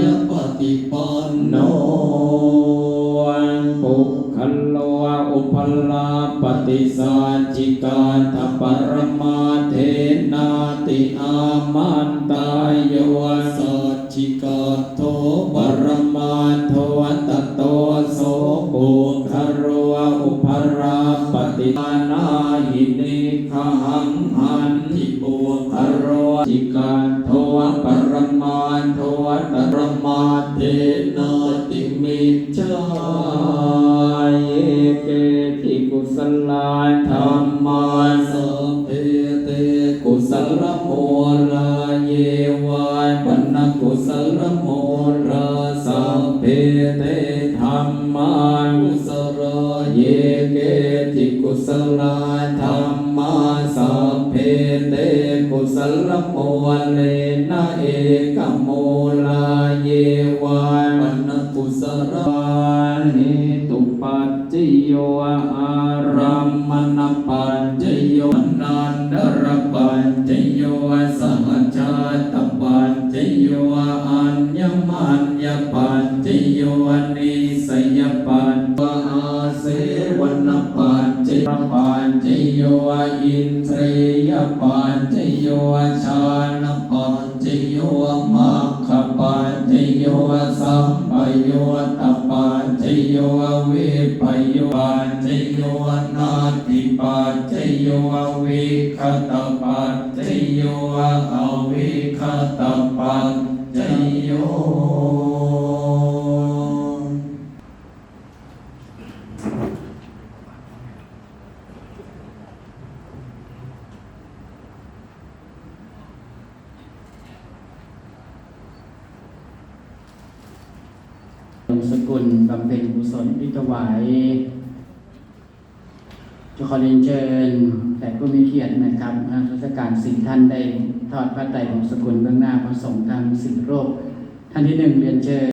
ยะปฏิปันโนปุคัลโลอุปลาปฏิสัจจิกาทปรมาเทนาติอามันตายโยสัจจิกาโทปรมาโทตโตโสปุคโรอุปราปฏิปานาหินิขหังหันติปุ จิกาโทวปรมาโทตรมาเทนติมิจาเยเกติกุสลาธรรมาสัพเพเตกุสลโมราเยวายปันกุสลโมราสัพเพเตธรรมากุสราเยเกติกุสลาธรรมาสั เตกุสลโมเลนะเอกโมลาเยวาปันกุสรานิตุปัจจิโยอารัมมณปัจจิโยนันดรปัจจิโยสหชาตปัจจิโยอัญญมัญญปัจจิโยนิสยปัจปะอาเสวนปั จจิปัจจิโยอินทรียปัจจิโยชาณปัจจิโยมัคคปัจจิโยสัมปโยตปัจจิโยวิปโยปัจจิโยนาติปัจจิโยวิคตปัจจิโยอวิคตปัจจิโย ล งสกุลบำเพ็ญกุศลพิถวายจะขอเรียนเชิญแต่ก็มีเกียรตินะครับทางราชการสี่ท่านได้ทอดพระไตรของสกุลเบื้องหน้าพระสงฆ์ทางสิบรูปท่านที่หนึ่งเรียนเชิญ